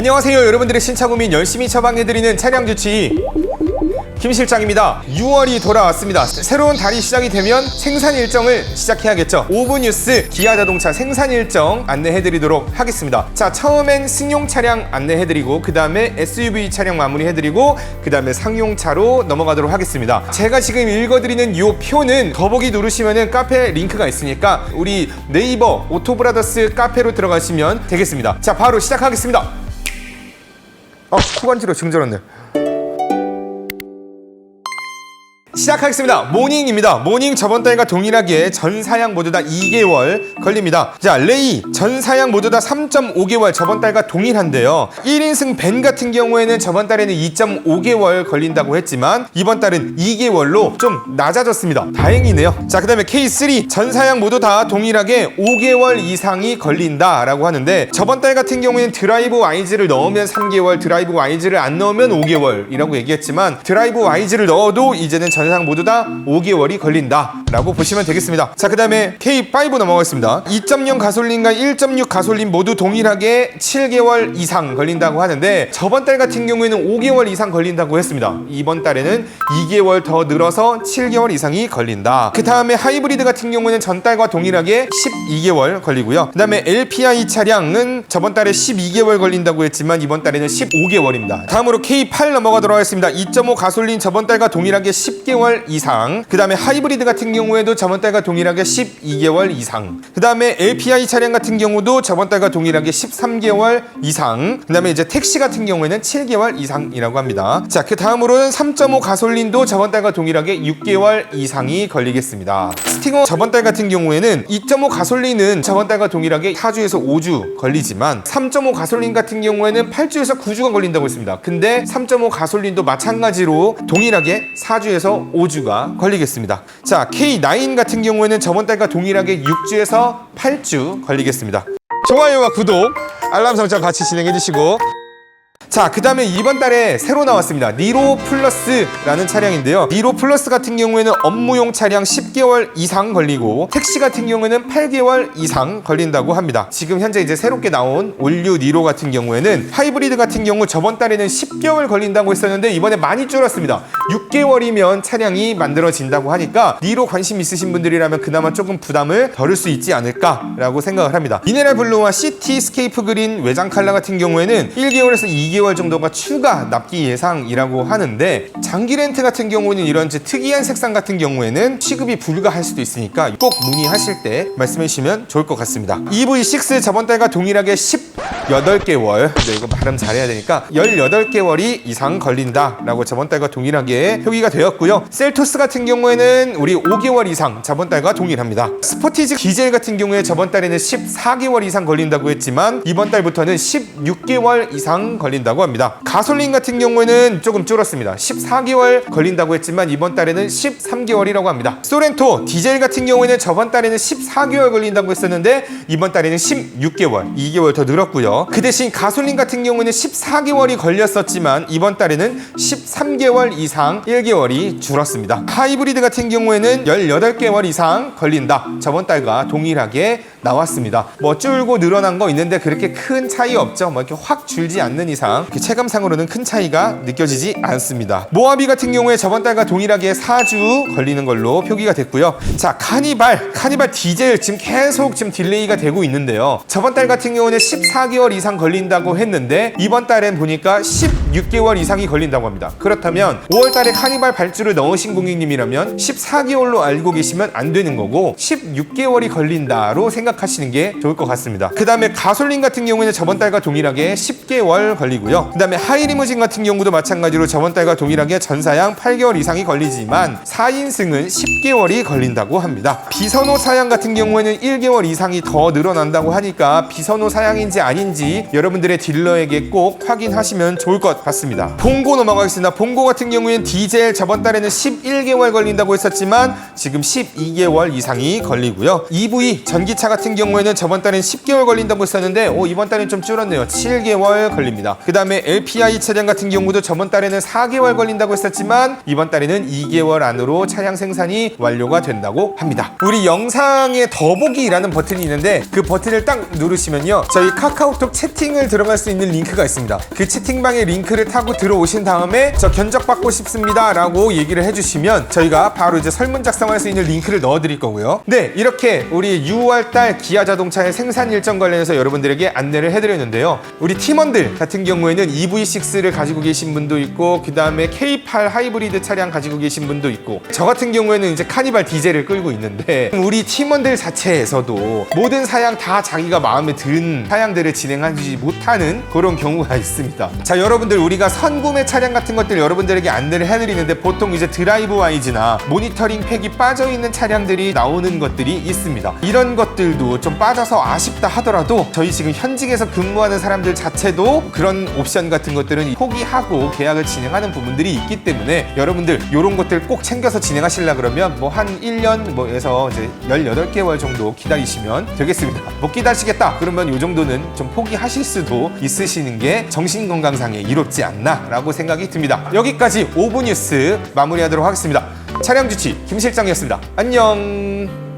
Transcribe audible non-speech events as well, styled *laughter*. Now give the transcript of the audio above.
안녕하세요 여러분들의 신차고민. 열심히 처방해드리는 차량 주치. 김 실장입니다. 6월이 돌아왔습니다. 새로운 달이 시작이 되면 생산 일정을 시작해야겠죠. 5분 뉴스 기아 자동차 생산 일정 안내해드리도록 하겠습니다. 자 처음엔 승용 차량 안내해드리고 그 다음에 SUV 차량 마무리해드리고 그 다음에 상용차로 넘어가도록 하겠습니다. 제가 지금 읽어드리는 이 표는 더보기 누르시면은 카페 링크가 있으니까 우리 네이버 오토브라더스 카페로 들어가시면 되겠습니다. 자 바로 시작하겠습니다 아, 코간지러 증절었네. 시작하겠습니다. 모닝입니다. 모닝 저번 달과 동일하게 전 사양 모두 다 2개월 걸립니다. 자, 레이 전 사양 모두 다 3.5개월 저번 달과 동일한데요. 1인승 벤 같은 경우에는 저번 달에는 2.5개월 걸린다고 했지만 이번 달은 2개월로 좀 낮아졌습니다. 다행이네요. 자, 그다음에 K3 전 사양 모두 다 동일하게 5개월 이상이 걸린다라고 하는데 저번 달 같은 경우에는 드라이브 와이즈를 넣으면 3개월, 드라이브 와이즈를 안 넣으면 5개월이라고 얘기했지만 드라이브 와이즈를 넣어도 이제는 전상 모두 다 5개월이 걸린다 라고 보시면 되겠습니다. 자, 그 다음에 K5 넘어가겠습니다. 2.0 가솔린과 1.6 가솔린 모두 동일하게 7개월 이상 걸린다고 하는데 저번 달 같은 경우에는 5개월 이상 걸린다고 했습니다. 이번 달에는 2개월 더 늘어서 7개월 이상이 걸린다. 그 다음에 하이브리드 같은 경우에는 전달과 동일하게 12개월 걸리고요. 그 다음에 LPI 차량은 저번 달에 12개월 걸린다고 했지만 이번 달에는 15개월입니다. 다음으로 K8 넘어가도록 하겠습니다. 2.5 가솔린 저번 달과 동일하게 10개월 이상. 그 다음에 하이브리드 같은 경우에도 저번 달과 동일하게 12개월 이상. 그 다음에 LPI 차량 같은 경우도 저번 달과 동일하게 13개월 이상. 그 다음에 이제 택시 같은 경우에는 7개월 이상이라고 합니다. 자, 그 다음으로는 3.5 가솔린도 저번 달과 동일하게 6개월 이상이 걸리겠습니다. 스팅어 저번 달 같은 경우에는 2.5 가솔린은 저번 달과 동일하게 4주에서 5주 걸리지만 3.5 가솔린 같은 경우에는 8주에서 9주가 걸린다고 했습니다. 근데 3.5 가솔린도 마찬가지로 동일하게 4주에서 5주가 걸리겠습니다. 자, K9 같은 경우에는 저번 달과 동일하게 6주에서 8주 걸리겠습니다. 좋아요와 구독, 알람 설정 같이 진행해 주시고 자, 그 다음에 이번 달에 새로 나왔습니다. 니로 플러스라는 차량인데요. 니로 플러스 같은 경우에는 업무용 차량 10개월 이상 걸리고 택시 같은 경우에는 8개월 이상 걸린다고 합니다. 지금 현재 이제 새롭게 나온 올류 니로 같은 경우에는 하이브리드 같은 경우 저번 달에는 10개월 걸린다고 했었는데 이번에 많이 줄었습니다. 6개월이면 차량이 만들어진다고 하니까 니로 관심 있으신 분들이라면 그나마 조금 부담을 덜을 수 있지 않을까라고 생각을 합니다. 미네랄 블루와 시티 스케이프 그린 외장 칼라 같은 경우에는 1개월에서 2개월 정도가 추가 납기 예상이라고 하는데 장기 렌트 같은 경우는 이런 특이한 색상 같은 경우에는 취급이 불가할 수도 있으니까 꼭 문의하실 때 말씀해 주시면 좋을 것 같습니다. EV6 저번 달과 동일하게 18개월 네, 이거 발음 잘해야 되니까 18개월이 이상 걸린다라고 저번 달과 동일하게 표기가 되었고요. 셀토스 같은 경우에는 우리 5개월 이상 저번 달과 동일합니다. 스포티지 디젤 같은 경우에 저번 달에는 14개월 이상 걸린다고 했지만 이번 달부터는 16개월 이상 걸린다 고 합니다. 가솔린 같은 경우에는 조금 줄었습니다. 14개월 걸린다고 했지만 이번 달에는 13개월이라고 합니다. 소렌토 디젤 같은 경우에는 저번 달에는 14개월 걸린다고 했었는데 이번 달에는 16개월, 2개월 더 늘었고요. 그 대신 가솔린 같은 경우에는 14개월이 걸렸었지만 이번 달에는 13개월 이상 1개월이 줄었습니다. 하이브리드 같은 경우에는 18개월 이상 걸린다. 저번 달과 동일하게 나왔습니다. 뭐 줄고 늘어난 거 있는데 그렇게 큰 차이 없죠. 뭐 이렇게 확 줄지 않는 이상 이렇게 체감상으로는 큰 차이가 느껴지지 않습니다. 모하비 같은 경우에 저번 달과 동일하게 4주 걸리는 걸로 표기가 됐고요. 자, 카니발, 카니발 디젤 지금 계속 지금 딜레이가 되고 있는데요. 저번 달 같은 경우는 14개월 이상 걸린다고 했는데 이번 달엔 보니까 16개월 이상이 걸린다고 합니다. 그렇다면 5월 달에 카니발 발주를 넣으신 고객님이라면 14개월로 알고 계시면 안 되는 거고 16개월이 걸린다로 생각하시는 게 좋을 것 같습니다. 그 다음에 가솔린 같은 경우에는 저번 달과 동일하게 10개월 걸리고요. 그 다음에 하이리무진 같은 경우도 마찬가지로 저번 달과 동일하게 전사양 8개월 이상이 걸리지만 4인승은 10개월이 걸린다고 합니다. 비선호 사양 같은 경우에는 1개월 이상이 더 늘어난다고 하니까 비선호 사양인지 아닌지 여러분들의 딜러에게 꼭 확인하시면 좋을 것 같습니다. 봉고 넘어가겠습니다. 봉고 같은 경우에는 디젤 저번 달에는 11개월 걸린다고 했었지만 지금 12개월 이상이 걸리고요. EV 전기차 같은 경우에는 저번 달엔 10개월 걸린다고 했었는데 오, 이번 달엔 좀 줄었네요. 7개월 걸립니다. 그 다음 에 LPI 차량 같은 경우도 저번 달에는 4개월 걸린다고 했었지만 이번 달에는 2개월 안으로 차량 생산이 완료가 된다고 합니다. 우리 영상에 더보기라는 버튼이 있는데 그 버튼을 딱 누르시면요. 저희 카카오톡 채팅을 들어갈 수 있는 링크가 있습니다. 그 채팅방의 링크를 타고 들어오신 다음에 저 견적 받고 싶습니다 라고 얘기를 해주시면 저희가 바로 이제 설문 작성할 수 있는 링크를 넣어 드릴 거고요. 네, 이렇게 우리 6월달 기아 자동차의 생산 일정 관련해서 여러분들에게 안내를 해드렸는데요. 우리 팀원들 같은 경우에 는 EV6를 가지고 계신 분도 있고 그 다음에 K8 하이브리드 차량 가지고 계신 분도 있고 저 같은 경우에는 이제 카니발 디젤을 끌고 있는데 우리 팀원들 자체에서도 모든 사양 다 자기가 마음에 든 사양들을 진행하지 못하는 그런 경우가 있습니다. 자 여러분들 우리가 선구매 차량 같은 것들 여러분들에게 안내를 해드리는데 보통 이제 드라이브 와이즈나 모니터링 팩이 빠져 있는 차량들이 나오는 것들이 있습니다. 이런 것들도 좀 빠져서 아쉽다 하더라도 저희 지금 현직에서 근무하는 사람들 자체도 그런 옵션 같은 것들은 포기하고 계약을 진행하는 부분들이 있기 때문에 여러분들 이런 것들 꼭 챙겨서 진행하시려 그러면 뭐 한 1년 뭐에서 이제 18개월 정도 기다리시면 되겠습니다. *laughs* 못 기다리시겠다 그러면 이 정도는 좀 포기하실 수도 있으시는 게 정신건강상에 이롭지 않나라고 생각이 듭니다. 여기까지 5분 뉴스 마무리하도록 하겠습니다. 차량 주치 김 실장이었습니다. 안녕.